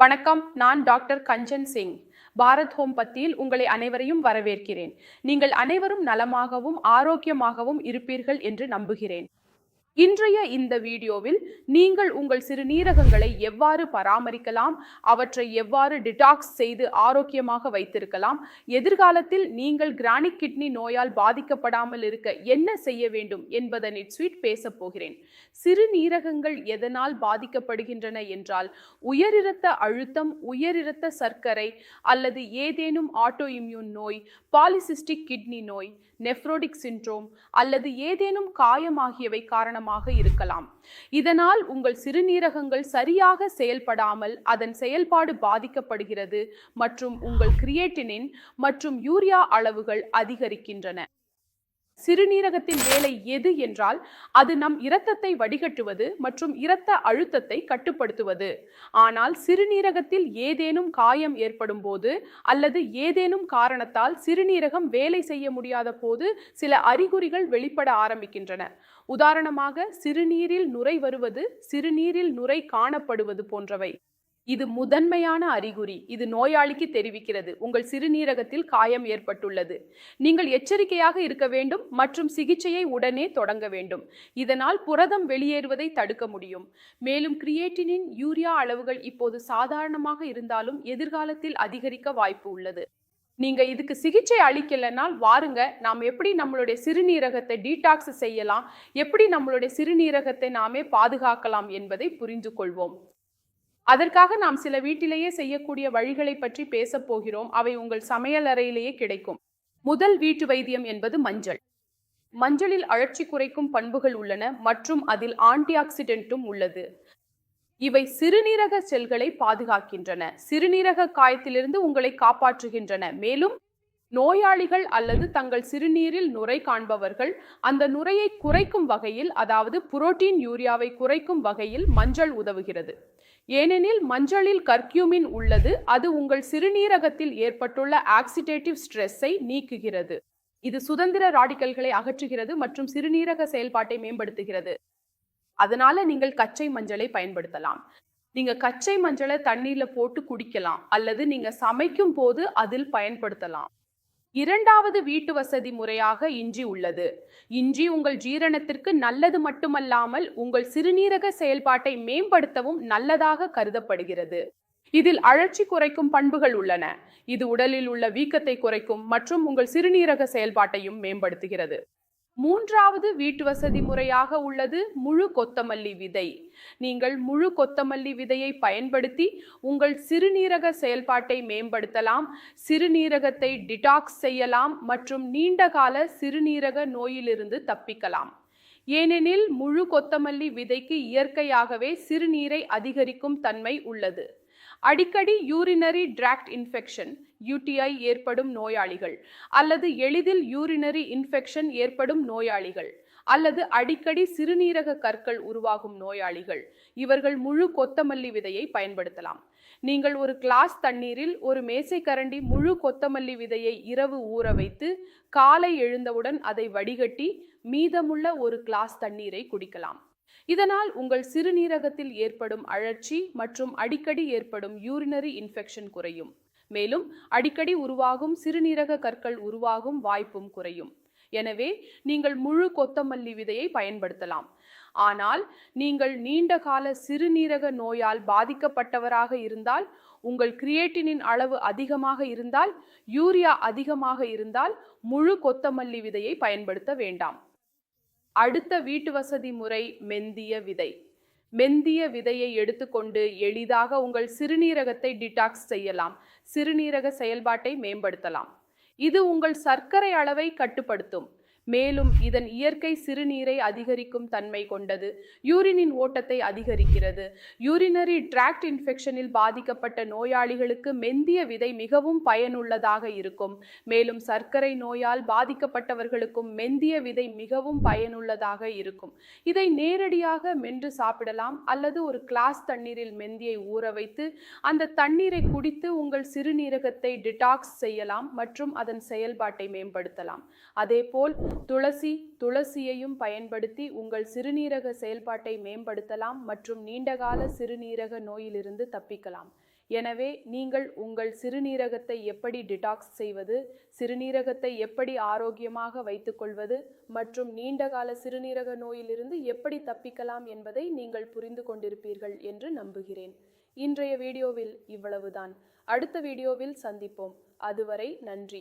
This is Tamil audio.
வணக்கம் நான் டாக்டர் கஞ்சன் சிங். பாரத் ஹோம் பத்தியில் உங்களை அனைவரையும் வரவேற்கிறேன். நீங்கள் அனைவரும் நலமாகவும் ஆரோக்கியமாகவும் இருப்பீர்கள் என்று நம்புகிறேன். இன்றைய இந்த வீடியோவில் நீங்கள் உங்கள் சிறுநீரகங்களை எவ்வாறு பராமரிக்கலாம் அவற்றை எவ்வாறு டிடாக்ஸ் செய்து ஆரோக்கியமாக வைத்திருக்கலாம் எதிர்காலத்தில் நீங்கள் கிரானிக் கிட்னி நோயால் பாதிக்கப்படாமல் இருக்க என்ன செய்ய வேண்டும் என்பதனை ஸ்வீட் பேசப் போகிறேன். சிறுநீரகங்கள் எதனால் பாதிக்கப்படுகின்றன என்றால் உயரிரத்த அழுத்தம் உயரிரத்த சர்க்கரை அல்லது ஏதேனும் ஆட்டோ இம்யூன் நோய் பாலிசிஸ்டிக் கிட்னி நோய் நெஃப்ரோடிக் சிண்ட்ரோம் அல்லது ஏதேனும் காயம் ஆகியவை காரணமாக இருக்கலாம். இதனால் உங்கள் சிறுநீரகங்கள் சரியாக செயல்படாமல் அதன் செயல்பாடு பாதிக்கப்படுகிறது மற்றும் உங்கள் கிரியேட்டினின் மற்றும் யூரியா அளவுகள் அதிகரிக்கின்றன. சிறுநீரகத்தின் வேலை எது என்றால் அது நம் இரத்தத்தை வடிகட்டுவது மற்றும் இரத்த அழுத்தத்தை கட்டுப்படுத்துவது. ஆனால் சிறுநீரகத்தில் ஏதேனும் காயம் ஏற்படும் போது அல்லது ஏதேனும் காரணத்தால் சிறுநீரகம் வேலை செய்ய முடியாத போது சில அறிகுறிகள் வெளிப்பட ஆரம்பிக்கின்றன. உதாரணமாக சிறுநீரில் நுரை வருவது சிறுநீரில் நுரை காணப்படுவது போன்றவை. இது முதன்மையான அறிகுறி. இது நோயாளிக்கு தெரிவிக்கிறது. உங்கள் சிறுநீரகத்தில் காயம் ஏற்பட்டுள்ளது. நீங்கள் எச்சரிக்கையாக இருக்க வேண்டும் மற்றும் சிகிச்சையை உடனே தொடங்க வேண்டும். இதனால் புரதம் வெளியேறுவதை தடுக்க முடியும். மேலும் கிரியேட்டினின் யூரியா அளவுகள் இப்போது சாதாரணமாக இருந்தாலும் எதிர்காலத்தில் அதிகரிக்க வாய்ப்பு உள்ளது. நீங்க இதுக்கு சிகிச்சை அளிக்கலைனால் வாருங்க. நாம் எப்படி நம்மளுடைய சிறுநீரகத்தை டீடாக்ஸ் செய்யலாம்? எப்படி நம்மளுடைய சிறுநீரகத்தை நாமே பாதுகாக்கலாம் என்பதை புரிந்து கொள்வோம் அதற்காக நாம் சில வீட்டிலேயே செய்யக்கூடிய வழிகளை பற்றி பேசப் போகிறோம். அவை உங்கள் சமையல் அறையிலேயே கிடைக்கும். முதல் வீட்டு வைத்தியம் என்பது மஞ்சள். மஞ்சளில் அழற்சி குறைக்கும் பண்புகள் உள்ளன மற்றும் அதில் ஆன்டிஆக்சிடென்ட்டும் உள்ளது. இவை சிறுநீரக செல்களை பாதுகாக்கின்றன. சிறுநீரக காயத்திலிருந்து உங்களை காப்பாற்றுகின்றன. மேலும் நோயாளிகள் அல்லது தங்கள் சிறுநீரில் நுரை காண்பவர்கள் அந்த நுரையை குறைக்கும் வகையில் அதாவது புரோட்டீன் யூரியாவை குறைக்கும் வகையில் மஞ்சள் உதவுகிறது. ஏனெனில் மஞ்சளில் கர்க்யூமின் உள்ளது அது உங்கள் சிறுநீரகத்தில் ஏற்பட்டுள்ள ஆக்சிடேட்டிவ் ஸ்ட்ரெஸ்ஸை நீக்குகிறது. இது சுதந்திர ராடிக்கல்களை அகற்றுகிறது மற்றும் சிறுநீரக செயல்பாட்டை மேம்படுத்துகிறது. அதனால நீங்கள் கச்சை மஞ்சளை பயன்படுத்தலாம். நீங்க கச்சை மஞ்சளை தண்ணீர்ல போட்டு குடிக்கலாம் அல்லது நீங்க சமைக்கும் போது அதில் பயன்படுத்தலாம். இரண்டாவது வீட்டு வசதி முறையாக இஞ்சி உள்ளது. இஞ்சி உங்கள் ஜீரணத்திற்கு நல்லது மட்டுமல்லாமல் உங்கள் சிறுநீரக செயல்பாட்டை மேம்படுத்தவும் நல்லதாக கருதப்படுகிறது. இதில் அழற்சி குறைக்கும் பண்புகள் உள்ளன. இது உடலில் உள்ள வீக்கத்தை குறைக்கும் மற்றும் உங்கள் சிறுநீரக செயல்பாட்டையும் மேம்படுத்துகிறது. மூன்றாவது வீட்டு வசதி முறையாக உள்ளது முழு கொத்தமல்லி விதை. நீங்கள் முழு கொத்தமல்லி விதையை பயன்படுத்தி உங்கள் சிறுநீரக செயல்பாட்டை மேம்படுத்தலாம் சிறுநீரகத்தை டிடாக்ஸ் செய்யலாம் மற்றும் நீண்டகால சிறுநீரக நோயிலிருந்து தப்பிக்கலாம். ஏனெனில் முழு கொத்தமல்லி விதைக்கு இயற்கையாகவே சிறுநீரை அதிகரிக்கும் தன்மை உள்ளது. அடிக்கடி யூரினரி டிராக்ட் இன்ஃபெக்ஷன் யூடிஐ ஏற்படும் நோயாளிகள் அல்லது எளிதில் யூரினரி இன்ஃபெக்ஷன் ஏற்படும் நோயாளிகள் அல்லது அடிக்கடி சிறுநீரக கற்கள் உருவாகும் நோயாளிகள். இவர்கள் முழு கொத்தமல்லி விதையை பயன்படுத்தலாம். நீங்கள் ஒரு கிளாஸ் தண்ணீரில் ஒரு மேசை கரண்டி முழு கொத்தமல்லி விதையை இரவு ஊற வைத்து காலை எழுந்தவுடன் அதை வடிகட்டி மீதமுள்ள ஒரு கிளாஸ் தண்ணீரை குடிக்கலாம். இதனால் உங்கள் சிறுநீரகத்தில் ஏற்படும் அழற்சி மற்றும் அடிக்கடி ஏற்படும் யூரினரி இன்ஃபெக்ஷன் குறையும். மேலும் அடிக்கடி உருவாகும் சிறுநீரக கற்கள் உருவாகும் வாய்ப்பும் குறையும். எனவே நீங்கள் முழு கொத்தமல்லி விதையை பயன்படுத்தலாம். ஆனால் நீங்கள் நீண்ட கால சிறுநீரக நோயால் பாதிக்கப்பட்டவராக இருந்தால் உங்கள் கிரியேட்டினின் அளவு அதிகமாக இருந்தால் யூரியா அதிகமாக இருந்தால் முழு கொத்தமல்லி விதையை பயன்படுத்த வேண்டாம். அடுத்த வீட்டு வசதி முறை மெந்திய விதை. மெந்திய விதையை எடுத்துக்கொண்டு எளிதாக உங்கள் சிறுநீரகத்தை டிடாக்ஸ் செய்யலாம். சிறுநீரக செயல்பாட்டை மேம்படுத்தலாம். இது உங்கள் சர்க்கரை அளவை கட்டுப்படுத்தும். மேலும் இதன் இயற்கை சிறுநீரை அதிகரிக்கும் தன்மை கொண்டது. யூரினின் ஓட்டத்தை அதிகரிக்கிறது. யூரினரி டிராக்ட் இன்ஃபெக்ஷனில் பாதிக்கப்பட்ட நோயாளிகளுக்கு மெந்திய விதை மிகவும் பயனுள்ளதாக இருக்கும். மேலும் சர்க்கரை நோயால் பாதிக்கப்பட்டவர்களுக்கும் மெந்திய விதை மிகவும் பயனுள்ளதாக இருக்கும். இதை நேரடியாக மென்று சாப்பிடலாம் அல்லது ஒரு கிளாஸ் தண்ணீரில் மெந்தியை ஊற வைத்து அந்த தண்ணீரை குடித்து உங்கள் சிறுநீரகத்தை டிடாக்ஸ் செய்யலாம் மற்றும் அதன் செயல்பாட்டை மேம்படுத்தலாம். அதேபோல் துளசி துளசியையும் பயன்படுத்தி உங்கள் சிறுநீரக செயல்பாட்டை மேம்படுத்தலாம் மற்றும் நீண்டகால சிறுநீரக நோயிலிருந்து தப்பிக்கலாம். எனவே நீங்கள் உங்கள் சிறுநீரகத்தை எப்படி டிடாக்ஸ் செய்வது சிறுநீரகத்தை எப்படி ஆரோக்கியமாக வைத்துக்கொள்வது மற்றும் நீண்டகால சிறுநீரக நோயிலிருந்து எப்படி தப்பிக்கலாம் என்பதை நீங்கள் புரிந்து கொண்டிருப்பீர்கள் என்று நம்புகிறேன். இன்றைய வீடியோவில் இவ்வளவுதான். அடுத்த வீடியோவில் சந்திப்போம். அதுவரை நன்றி.